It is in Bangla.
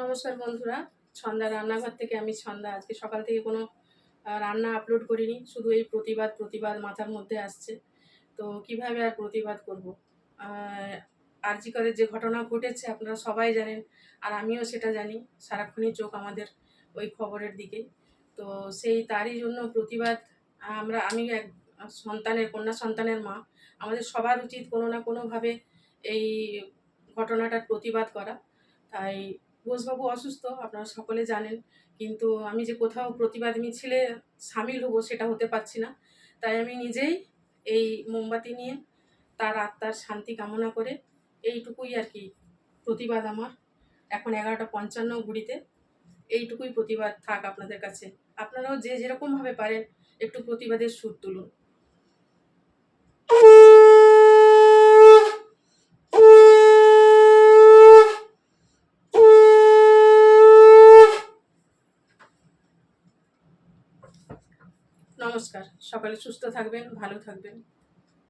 নমস্কার বন্ধুরা। ছন্দা রান্নাঘর থেকে আমি ছন্দা। আজকে সকাল থেকে কোনো রান্না আপলোড করিনি। শুধু এই প্রতিবাদ প্রতিবাদ মাথার মধ্যে আসছে। তো কীভাবে আর প্রতিবাদ করব? আরজি করে যে ঘটনা ঘটেছে আপনারা সবাই জানেন, আর আমিও সেটা জানি। সারাক্ষণই চোখ আমাদের ওই খবরের দিকে। তো সেই তারই জন্য প্রতিবাদ, আমরা আমি এক, সন্তানের, কন্যা সন্তানের মা, আমাদের সবার উচিত কোনো না কোনোভাবে এই ঘটনাটার প্রতিবাদ করা। তাই ঘোষবাবু অসুস্থ, আপনারা সকলে জানেন। কিন্তু আমি যে কোথাও প্রতিবাদ মিছিলে সামিল হব সেটা হতে পারছি না। তাই আমি নিজেই এই মোমবাতি নিয়ে তার আত্মার শান্তি কামনা করে এইটুকুই আর কি প্রতিবাদ আমার। এখন এগারোটা পঞ্চান্ন ঘুরিতে এইটুকুই প্রতিবাদ থাক আপনাদের কাছে। আপনারাও যে যেরকমভাবে পারেন একটু প্রতিবাদের সুর তুলুন। নমস্কার। সকালে সুস্থ থাকবেন ভালো থাকবেন।